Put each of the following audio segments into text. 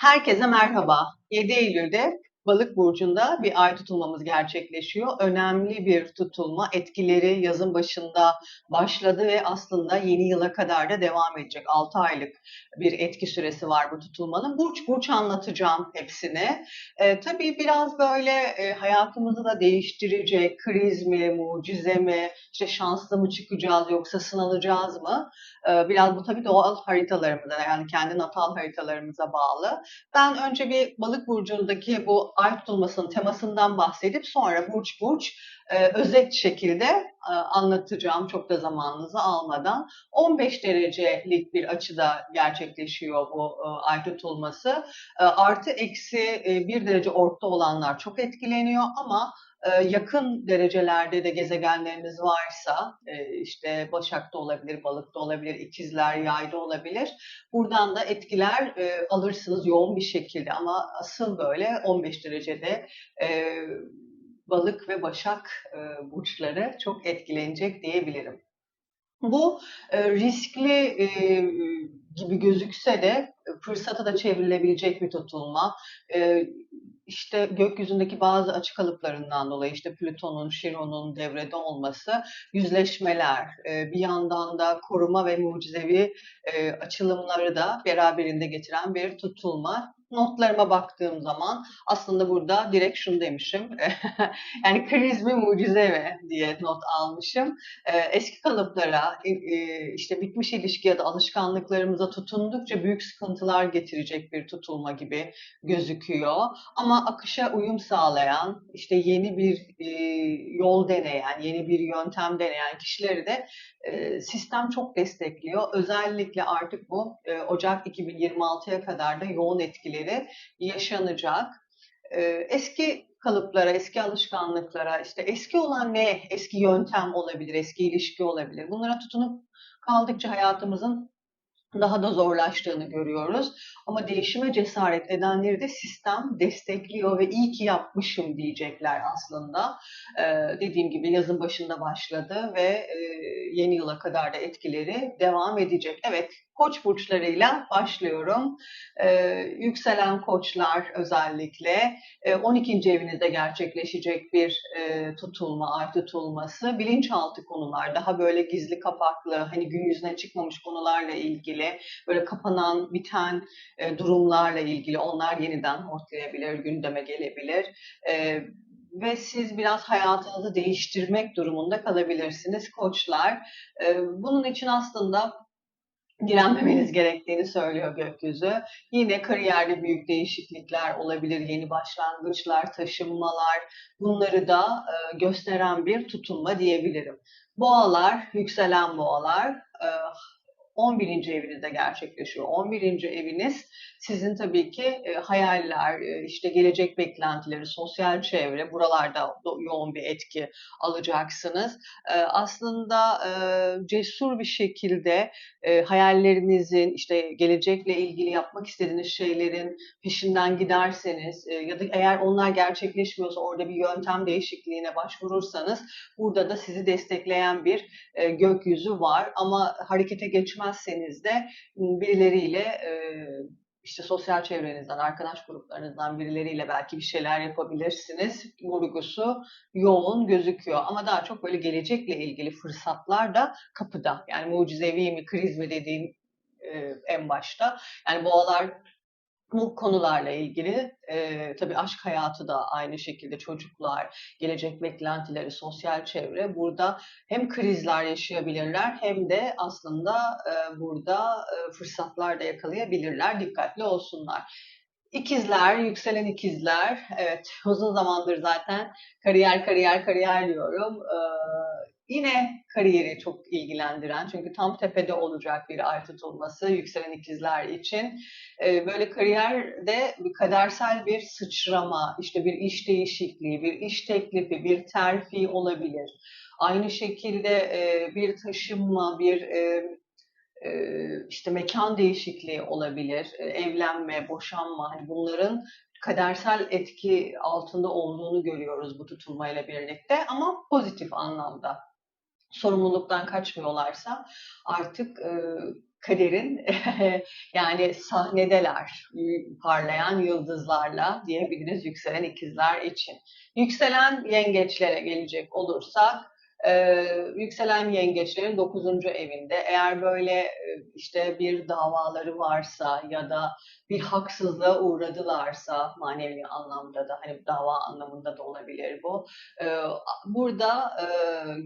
Herkese merhaba. 7 Eylül'de Balık burcunda bir ay tutulmamız gerçekleşiyor. Önemli bir tutulma. Etkileri yazın başında başladı ve aslında yeni yıla kadar da devam edecek. 6 aylık bir etki süresi var bu tutulmanın. Burç burç anlatacağım hepsini. Ee, tabii biraz böyle e, hayatımızı da değiştirecek kriz mi, mucize mi, işte şanslı mı çıkacağız yoksa sınanacağız mı? Ee, biraz bu tabii doğal haritalarımıza yani kendi natal haritalarımıza bağlı. Ben önce bir balık burcundaki bu ay tutulmasının temasından bahsedip sonra burç burç e, özet şekilde e, anlatacağım çok da zamanınızı almadan. 15 derecelik bir açıda gerçekleşiyor bu e, ay tutulması. E, artı eksi e, 1 derece orta olanlar çok etkileniyor ama yakın derecelerde de gezegenleriniz varsa işte Başak'ta olabilir, Balık'ta olabilir, İkizler, Yay'da olabilir. Buradan da etkiler alırsınız yoğun bir şekilde ama asıl böyle 15 derecede Balık ve Başak burçları çok etkilenecek diyebilirim. Bu riskli gibi gözükse de fırsata da çevrilebilecek bir tutulma. E, işte gökyüzündeki bazı açık kalıplarından dolayı işte Plüton'un, Şiron'un devrede olması, yüzleşmeler, bir yandan da koruma ve mucizevi açılımları da beraberinde getiren bir tutulma notlarıma baktığım zaman aslında burada direkt şunu demişim. yani kriz mi mucize mi diye not almışım. Ee, eski kalıplara e, e, işte bitmiş ilişki ya da alışkanlıklarımıza tutundukça büyük sıkıntılar getirecek bir tutulma gibi gözüküyor. Ama akışa uyum sağlayan, işte yeni bir e, yol deneyen, yeni bir yöntem deneyen kişileri de sistem çok destekliyor. Özellikle artık bu Ocak 2026'ya kadar da yoğun etkileri yaşanacak. Eski kalıplara, eski alışkanlıklara, işte eski olan ne, eski yöntem olabilir, eski ilişki olabilir. Bunlara tutunup kaldıkça hayatımızın daha da zorlaştığını görüyoruz. Ama değişime cesaret edenleri de sistem destekliyor ve iyi ki yapmışım diyecekler aslında. Ee, dediğim gibi yazın başında başladı ve e, yeni yıla kadar da etkileri devam edecek. Evet, koç burçlarıyla başlıyorum. Ee, yükselen koçlar özellikle e, 12. evinizde gerçekleşecek bir e, tutulma, ay tutulması. Bilinçaltı konular, daha böyle gizli kapaklı, hani gün yüzüne çıkmamış konularla ilgili, böyle kapanan, biten e, durumlarla ilgili onlar yeniden ortayabilir, gündeme gelebilir. E, ve siz biraz hayatınızı değiştirmek durumunda kalabilirsiniz koçlar. E, bunun için aslında direnmemeniz gerektiğini söylüyor gökyüzü. Yine kariyerde büyük değişiklikler olabilir, yeni başlangıçlar, taşınmalar bunları da e, gösteren bir tutunma diyebilirim. Boğalar, yükselen boğalar e, 11. evinizde gerçekleşiyor. 11. eviniz sizin tabii ki e, hayaller, e, işte gelecek beklentileri, sosyal çevre buralarda yoğun bir etki alacaksınız. E, aslında cesur bir şekilde hayallerinizin, işte gelecekle ilgili yapmak istediğiniz şeylerin peşinden giderseniz ya da eğer onlar gerçekleşmiyorsa orada bir yöntem değişikliğine başvurursanız burada da sizi destekleyen bir gökyüzü var ama harekete geçmezseniz de birileriyle e, işte sosyal çevrenizden, arkadaş gruplarınızdan birileriyle belki bir şeyler yapabilirsiniz. Vurgusu yoğun gözüküyor. Ama daha çok böyle gelecekle ilgili fırsatlar da kapıda. Yani mucizevi mi, kriz mi dediğim en başta. Yani boğalar bu konularla ilgili e, tabii aşk hayatı da aynı şekilde çocuklar, gelecek beklentileri, sosyal çevre burada hem krizler yaşayabilirler hem de aslında e, burada e, fırsatlar da yakalayabilirler. Dikkatli olsunlar. İkizler, yükselen ikizler. Evet, uzun zamandır zaten kariyer, kariyer, kariyer diyorum. Ee, Yine kariyeri çok ilgilendiren çünkü tam tepede olacak bir ay tutulması yükselen ikizler için. Ee, böyle kariyerde bir kadersel bir sıçrama, işte bir iş değişikliği, bir iş teklifi, bir terfi olabilir. Aynı şekilde e, bir taşınma, bir e, e, işte mekan değişikliği olabilir, evlenme, boşanma, hani bunların kadersel etki altında olduğunu görüyoruz bu tutulmayla birlikte ama pozitif anlamda sorumluluktan kaçmıyorlarsa artık e, kaderin yani sahnedeler parlayan yıldızlarla diyebiliriz yükselen ikizler için. Yükselen yengeçlere gelecek olursak ee, yükselen yengeçlerin 9. evinde eğer böyle e, işte bir davaları varsa ya da bir haksızlığa uğradılarsa manevi anlamda da hani dava anlamında da olabilir bu. Ee, burada e,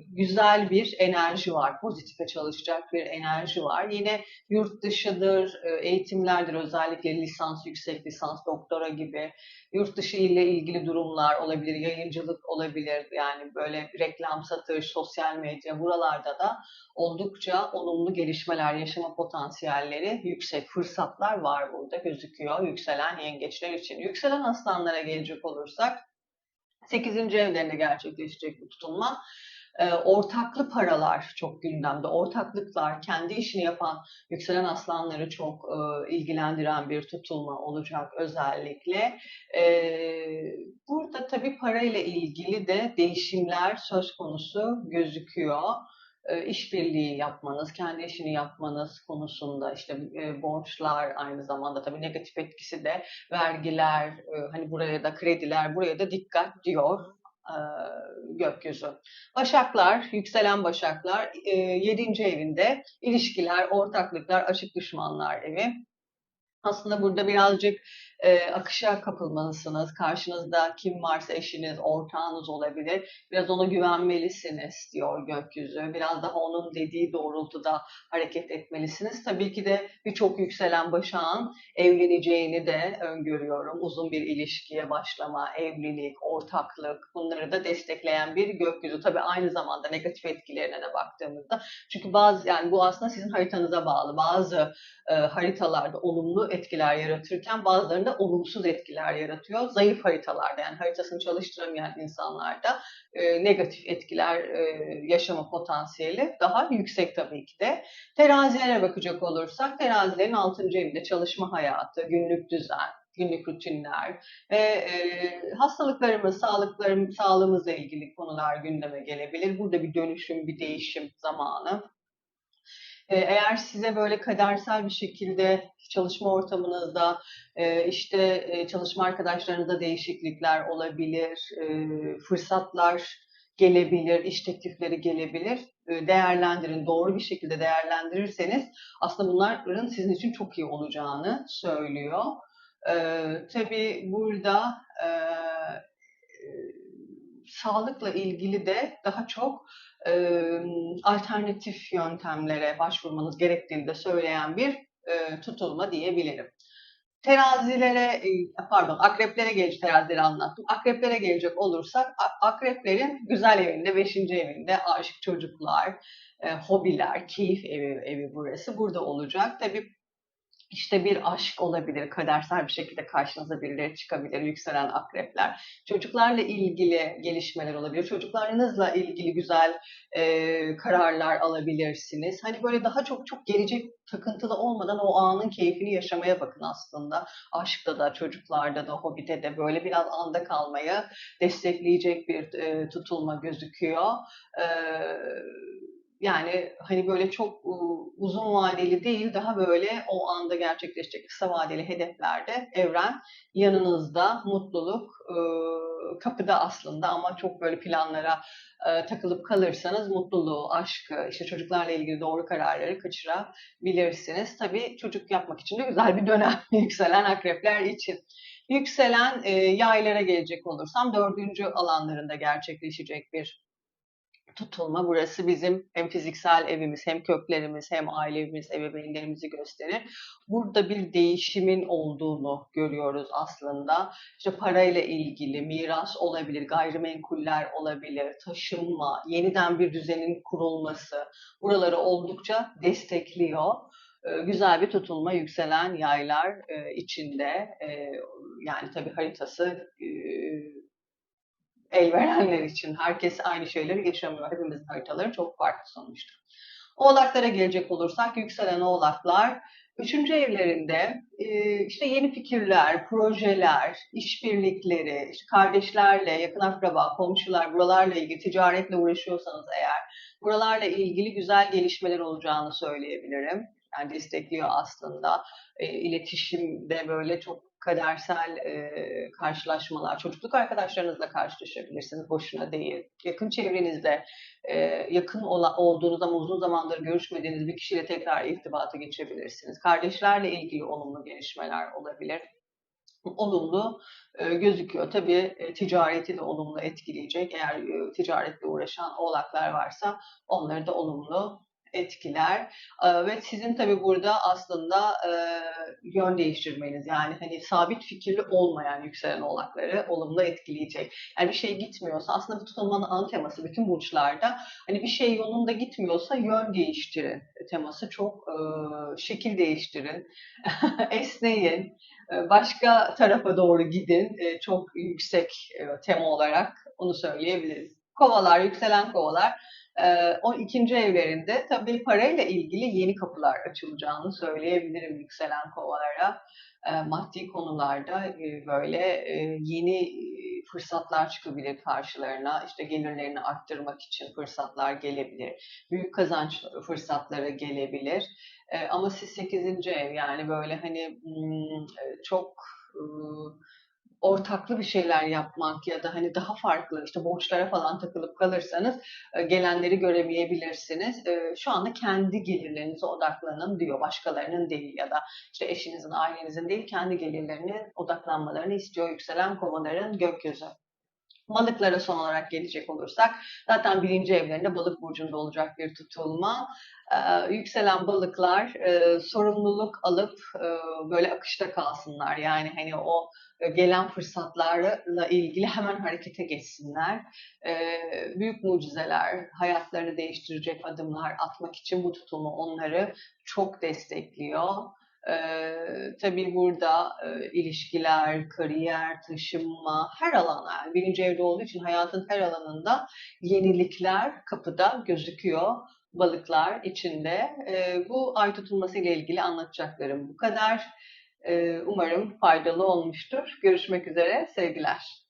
güzel bir enerji var. Pozitife çalışacak bir enerji var. Yine yurt dışıdır, e, eğitimlerdir özellikle lisans, yüksek lisans, doktora gibi yurt dışı ile ilgili durumlar olabilir, yayıncılık olabilir. Yani böyle reklam, satış, sosyal medya buralarda da oldukça olumlu gelişmeler, yaşama potansiyelleri yüksek, fırsatlar var burada gözüküyor yükselen yengeçler için. Yükselen aslanlara gelecek olursak 8. evlerinde gerçekleşecek bu tutulma e, ortaklı paralar çok gündemde. Ortaklıklar, kendi işini yapan yükselen aslanları çok e, ilgilendiren bir tutulma olacak özellikle. E, burada tabii parayla ilgili de değişimler söz konusu gözüküyor işbirliği yapmanız, kendi işini yapmanız konusunda işte e, borçlar aynı zamanda tabii negatif etkisi de vergiler, e, hani buraya da krediler, buraya da dikkat diyor e, gökyüzü. Başaklar, yükselen başaklar e, 7. evinde ilişkiler, ortaklıklar, açık düşmanlar evi. Aslında burada birazcık e, akışa kapılmalısınız. Karşınızda kim varsa eşiniz, ortağınız olabilir. Biraz ona güvenmelisiniz diyor gökyüzü. Biraz daha onun dediği doğrultuda hareket etmelisiniz. Tabii ki de birçok yükselen başağın evleneceğini de öngörüyorum. Uzun bir ilişkiye başlama, evlilik, ortaklık bunları da destekleyen bir gökyüzü. Tabii aynı zamanda negatif etkilerine de baktığımızda. Çünkü bazı yani bu aslında sizin haritanıza bağlı. Bazı e, haritalarda olumlu etkiler yaratırken bazılarında olumsuz etkiler yaratıyor. Zayıf haritalarda yani haritasını çalıştıramayan insanlarda e, negatif etkiler e, yaşama potansiyeli daha yüksek tabii ki de. Terazilere bakacak olursak terazilerin 6. evinde çalışma hayatı, günlük düzen, günlük rutinler ve e, hastalıklarımız, sağlıklarım, sağlığımızla ilgili konular gündeme gelebilir. Burada bir dönüşüm, bir değişim zamanı. Ee, eğer size böyle kadersel bir şekilde çalışma ortamınızda e, işte e, çalışma arkadaşlarınızda değişiklikler olabilir, e, fırsatlar gelebilir, iş teklifleri gelebilir. Değerlendirin, doğru bir şekilde değerlendirirseniz aslında bunların sizin için çok iyi olacağını söylüyor. Tabii burada sağlıkla ilgili de daha çok e, alternatif yöntemlere başvurmanız gerektiğini de söyleyen bir e, tutulma diyebilirim. Terazilere, pardon akreplere gelecek terazileri anlattım. Akreplere gelecek olursak akreplerin güzel evinde, beşinci evinde aşık çocuklar, e, hobiler, keyif evi, evi burası. Burada olacak. Tabii işte bir aşk olabilir, kadersel bir şekilde karşınıza birileri çıkabilir, yükselen akrepler. Çocuklarla ilgili gelişmeler olabilir. Çocuklarınızla ilgili güzel e, kararlar alabilirsiniz. Hani böyle daha çok çok gelecek takıntılı olmadan o anın keyfini yaşamaya bakın aslında. Aşkta da, çocuklarda da, hobide de böyle biraz anda kalmayı destekleyecek bir e, tutulma gözüküyor. E, yani hani böyle çok uzun vadeli değil, daha böyle o anda gerçekleşecek kısa vadeli hedeflerde evren yanınızda, mutluluk kapıda aslında ama çok böyle planlara takılıp kalırsanız mutluluğu, aşkı, işte çocuklarla ilgili doğru kararları kaçırabilirsiniz. Tabii çocuk yapmak için de güzel bir dönem yükselen akrepler için. Yükselen yaylara gelecek olursam dördüncü alanlarında gerçekleşecek bir tutulma. Burası bizim hem fiziksel evimiz, hem köklerimiz, hem ailemiz, ebeveynlerimizi gösterir. Burada bir değişimin olduğunu görüyoruz aslında. İşte parayla ilgili miras olabilir, gayrimenkuller olabilir, taşınma, yeniden bir düzenin kurulması. Buraları oldukça destekliyor ee, güzel bir tutulma yükselen yaylar e, içinde e, yani tabii haritası e, el verenler için. Herkes aynı şeyleri yaşamıyor. Hepimizin haritaları çok farklı sonuçta. Oğlaklara gelecek olursak yükselen oğlaklar üçüncü evlerinde e, işte yeni fikirler, projeler, işbirlikleri, işte kardeşlerle, yakın akraba, komşular, buralarla ilgili ticaretle uğraşıyorsanız eğer buralarla ilgili güzel gelişmeler olacağını söyleyebilirim. yani destekliyor aslında. E, iletişimde böyle çok kadersel e, karşılaşmalar, çocukluk arkadaşlarınızla karşılaşabilirsiniz. Boşuna değil. Yakın çevrenizde e, yakın ola, olduğunuz ama uzun zamandır görüşmediğiniz bir kişiyle tekrar irtibata geçebilirsiniz. Kardeşlerle ilgili olumlu gelişmeler olabilir olumlu e, gözüküyor. Tabii e, ticareti de olumlu etkileyecek. Eğer e, ticaretle uğraşan oğlaklar varsa onları da olumlu etkiler. E, ve sizin tabii burada aslında e, yön değiştirmeniz yani hani sabit fikirli olmayan yükselen oğlakları olumlu etkileyecek. Yani bir şey gitmiyorsa aslında bu tutulmanın ana teması bütün burçlarda hani bir şey yolunda gitmiyorsa yön değiştirin teması çok e, şekil değiştirin, esneyin, başka tarafa doğru gidin. Çok yüksek tema olarak onu söyleyebiliriz. Kovalar, yükselen kovalar o ikinci evlerinde tabii parayla ilgili yeni kapılar açılacağını söyleyebilirim yükselen kovalara. Maddi konularda böyle yeni fırsatlar çıkabilir karşılarına. İşte gelirlerini arttırmak için fırsatlar gelebilir. Büyük kazanç fırsatları gelebilir. Ama siz 8. ev yani böyle hani çok ortaklı bir şeyler yapmak ya da hani daha farklı işte borçlara falan takılıp kalırsanız e, gelenleri göremeyebilirsiniz. E, şu anda kendi gelirlerinize odaklanın diyor. Başkalarının değil ya da işte eşinizin, ailenizin değil kendi gelirlerine odaklanmalarını istiyor yükselen kovaların gökyüzü. Balıklara son olarak gelecek olursak zaten birinci evlerinde balık burcunda olacak bir tutulma. Ee, yükselen balıklar e, sorumluluk alıp e, böyle akışta kalsınlar. Yani hani o gelen fırsatlarla ilgili hemen harekete geçsinler. Ee, büyük mucizeler, hayatlarını değiştirecek adımlar atmak için bu tutulma onları çok destekliyor. Ee, tabii burada e, ilişkiler, kariyer, taşınma, her alana, yani birinci evde olduğu için hayatın her alanında yenilikler kapıda gözüküyor balıklar içinde. E, bu ay tutulması ile ilgili anlatacaklarım bu kadar. E, umarım faydalı olmuştur. Görüşmek üzere, sevgiler.